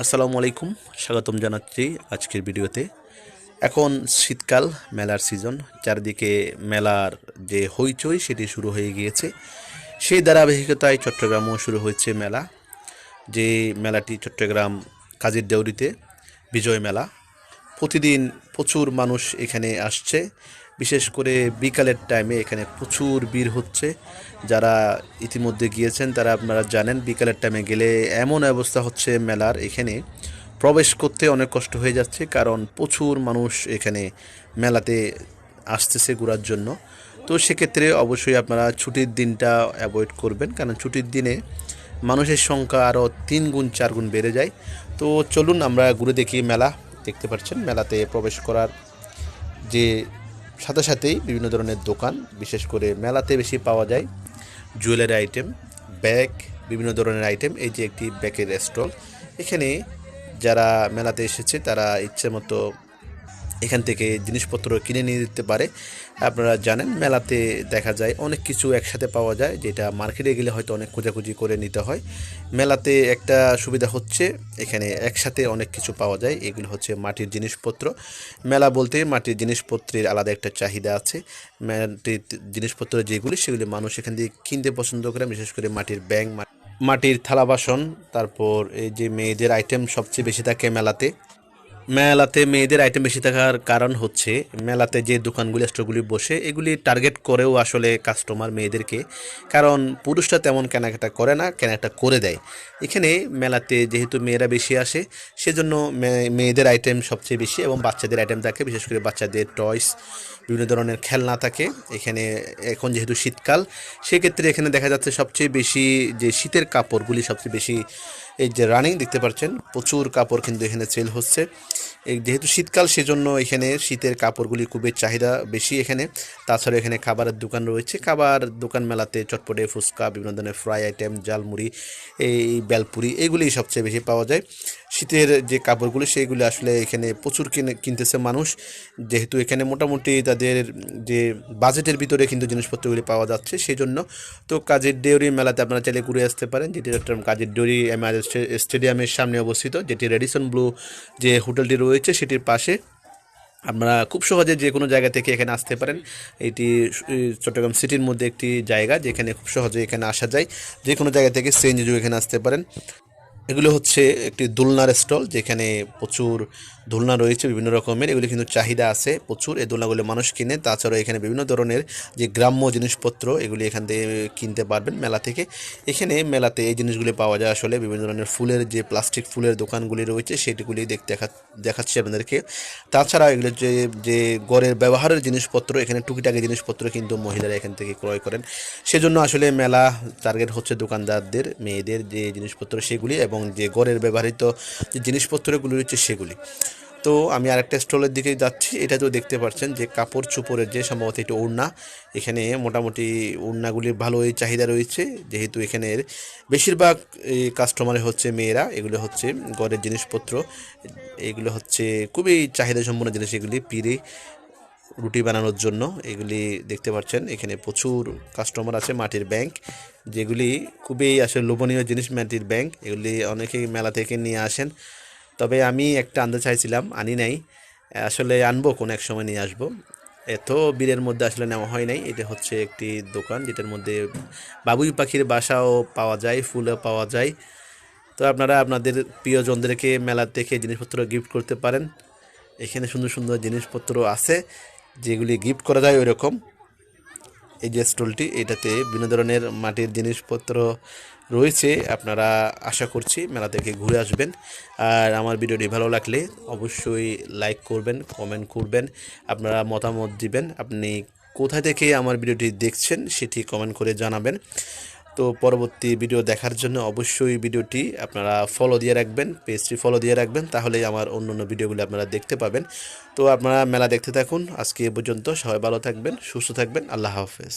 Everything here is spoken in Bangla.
আসসালামু আলাইকুম, স্বাগতম জানাচ্ছি আজকের ভিডিওতে। এখন শীতকাল, মেলার সিজন চারদিকে মেলার যে হইচই সেটি শুরু হয়ে গিয়েছে। সেই ধারাবাহিকতায় চট্টগ্রামও শুরু হয়েছে মেলা। যে মেলাটি চট্টগ্রাম কাজীর দেউরিতে, বিজয় মেলা। প্রতিদিন প্রচুর মানুষ এখানে আসছে। বিশেষ করে বিকালের টাইমে এখানে প্রচুর ভিড় হচ্ছে। যারা ইতিমধ্যে গিয়েছেন, তারা আপনারা জানেন, বিকালের টাইমে গেলে এমন অবস্থা হচ্ছে মেলার। এখানে প্রবেশ করতে অনেক কষ্ট হয়ে যাচ্ছে, কারণ প্রচুর মানুষ এখানে মেলাতে আসতেছে ঘোরার জন্য। তো সেক্ষেত্রে অবশ্যই আপনারা ছুটির দিনটা অ্যাভয়েড করবেন, কারণ ছুটির দিনে মানুষের সংখ্যা আরও তিন গুণ, চার গুণ বেড়ে যায়। তো চলুন, আমরা ঘুরে দেখি মেলা। দেখতে পাচ্ছেন, মেলাতে প্রবেশ করার যে সাথে সাথেই বিভিন্ন ধরনের দোকান, বিশেষ করে মেলাতে বেশি পাওয়া যায়। জুয়েলারি আইটেম, ব্যাগ, বিভিন্ন ধরনের আইটেম, এই যে একটি ব্যাগের স্টল। এখানে যারা মেলাতে এসেছে, তারা ইচ্ছে মতো এখান থেকে জিনিসপত্র কিনে নিয়ে দিতে পারে। আপনারা জানেন, মেলাতে দেখা যায় অনেক কিছু একসাথে পাওয়া যায়, যেটা মার্কেটে গেলে হয়তো অনেক খোঁজাখুঁজি করে নিতে হয়। মেলাতে একটা সুবিধা হচ্ছে, এখানে একসাথে অনেক কিছু পাওয়া যায়, এগুলো হচ্ছে মাটির জিনিসপত্র। মেলা বলতে মাটির জিনিসপত্রের আলাদা একটা চাহিদা আছে। মাটির জিনিসপত্র যেগুলি, সেগুলি মানুষ এখান থেকে কিনতে পছন্দ করে, বিশেষ করে মাটির ব্যাং মাটির থালা বাসন, তারপর এই যে মেয়েদের আইটেম সবচেয়ে বেশি থাকে মেলাতে। মেলাতে মেয়েদের আইটেম বেশি থাকার কারণ হচ্ছে মেলাতে যে দোকানগুলি স্টোরগুলি বসে, এগুলি টার্গেট করেও আসলে কাস্টমার মেয়েদেরকে। কারণ পুরুষরা তেমন কেনাকাটা করে না, কেনাকাটা করে দেয়। এখানে মেলাতে যেহেতু মেয়েরা বেশি আসে, সেজন্য মেয়েদের আইটেম সবচেয়ে বেশি এবং বাচ্চাদের আইটেম থাকে। বিশেষ করে বাচ্চাদের টয়স বিভিন্ন ধরনের খেলনা থাকে। এখানে এখন যেহেতু শীতকাল, সেক্ষেত্রে এখানে দেখা যাচ্ছে সবচেয়ে বেশি যে শীতের কাপড়গুলি সবচেয়ে বেশি এই যে রানিং দেখতে পাচ্ছেন, প্রচুর কাপড় কিন্তু এখানে সেল হচ্ছে। এই যেহেতু শীতকাল, সেজন্য এখানে শীতের কাপড়গুলি খুবই চাহিদা বেশি এখানে। তাছাড়া এখানে খাবারের দোকান রয়েছে। খাবার দোকান মেলাতে চটপটে ফুচকা, বিভিন্ন ধরনের ফ্রাই আইটেম জালমুড়ি এই বেলপুরি এগুলি সবচেয়ে বেশি পাওয়া যায়। শীতের যে কাপড়গুলি, সেইগুলি আসলে এখানে প্রচুর কিনে, কিনতেছে মানুষ। যেহেতু এখানে মোটামুটি তাদের যে বাজেটের ভিতরে কিন্তু জিনিসপত্রগুলি পাওয়া যাচ্ছে সেই জন্য তো কাজের ডেউরি মেলাতে আপনারা চাইলে ঘুরে আসতে পারেন, যেটি একটা কাজের ডেউরি এমআর স্টেডিয়ামের সামনে অবস্থিত, যেটি রেডিসন ব্লু যে হোটেলটি রয়েছে, সেটির পাশে। আপনারা খুব সহজে যে কোনো জায়গা থেকে এখানে আসতে পারেন। এটি চট্টগ্রাম সিটির মধ্যে একটি জায়গা, যেখানে খুব সহজে এখানে আসা যায়। যে কোনো জায়গা থেকে যোগে এখানে আসতে পারেন। এগুলো হচ্ছে একটি দোলনার স্টল যেখানে প্রচুর দোলনা রয়েছে, বিভিন্ন রকমের। এগুলি কিন্তু চাহিদা আছে প্রচুর। এই দোলনাগুলো মানুষ কিনে, তাছাড়াও এখানে বিভিন্ন ধরনের যে গ্রাম্য জিনিসপত্র, এগুলি এখান থেকে কিনতে পারবেন মেলা থেকে। এখানে মেলাতে এই জিনিসগুলি পাওয়া যায় আসলে বিভিন্ন ধরনের ফুলের যে প্লাস্টিক ফুলের দোকানগুলি রয়েছে সেটিগুলি দেখতে দেখা, দেখাচ্ছি আপনাদেরকে। তাছাড়া এগুলো যে যে গড়ের ব্যবহারের জিনিসপত্র, এখানে টুকিটাকি জিনিসপত্র কিন্তু মহিলারা এখান থেকে ক্রয় করেন। সেজন্য আসলে মেলা টার্গেট হচ্ছে দোকানদারদের, মেয়েদের যে জিনিসপত্র, সেগুলি এবং যে গড়ের ব্যবহৃত যে জিনিসপত্রগুলি রয়েছে সেগুলি। তো আমি আরেকটা স্টলের দিকে যাচ্ছি, এটা তো দেখতে পাচ্ছেন যে কাপড় চোপড়ের যে সম্ভবত একটু ওড়না, এখানে মোটামুটি ওড়নাগুলির ভালোই চাহিদা রয়েছে, যেহেতু এখানের বেশিরভাগ কাস্টমারে হচ্ছে মেয়েরা, এগুলো হচ্ছে গড়ের জিনিসপত্র, এগুলো হচ্ছে খুবই চাহিদা সম্পন্ন জিনিস, এগুলি পিড়ে রুটি বানানোর জন্য, এগুলি দেখতে পাচ্ছেন, এখানে প্রচুর কাস্টমার আছে মাটির ব্যাংক যেগুলি খুবই আসলে লোভনীয় জিনিস মাটির ব্যাংক এগুলি অনেকেই মেলা থেকে নিয়ে আসেন। তবে আমি একটা আনতে চাইছিলাম, আনি নাই। আসলে আনব, কোনো এক সময় নিয়ে আসব। এত বীরের মধ্যে আসলে নেওয়া হয় নাই, এটা হচ্ছে একটি দোকান যেটার মধ্যে বাবুই পাখির বাসাও পাওয়া যায়, ফুলও পাওয়া যায়। তো আপনারা আপনাদের প্রিয়জনদেরকে মেলা থেকে জিনিসপত্র গিফট করতে পারেন। এখানে সুন্দর সুন্দর জিনিসপত্র আছে। যেগুলি গিফট করা যায় ওই রকম এই যে স্টলটি, এটাতে বিভিন্ন ধরনের মাটির জিনিসপত্র রয়েছে, আপনারা আশা করছি মেলা থেকে ঘুরে আসবেন। আর আমার ভিডিওটি ভালো লাগলে অবশ্যই লাইক করবেন কমেন্ট করবেন, আপনারা মতামত দিবেন। আপনি কোথা থেকে আমার ভিডিওটি দেখছেন, সেটি কমেন্ট করে জানাবেন। তো পরবর্তী ভিডিও দেখার জন্য অবশ্যই ভিডিওটি আপনারা ফলো দিয়ে রাখবেন পেজটি ফলো দিয়ে রাখবেন, তাহলেই আমার অন্য অন্য ভিডিওগুলি আপনারা দেখতে পাবেন। তো আপনারা মেলা দেখতে থাকুন, আজকে এ পর্যন্ত সবাই ভালো থাকবেন, সুস্থ থাকবেন, আল্লাহ হাফেজ।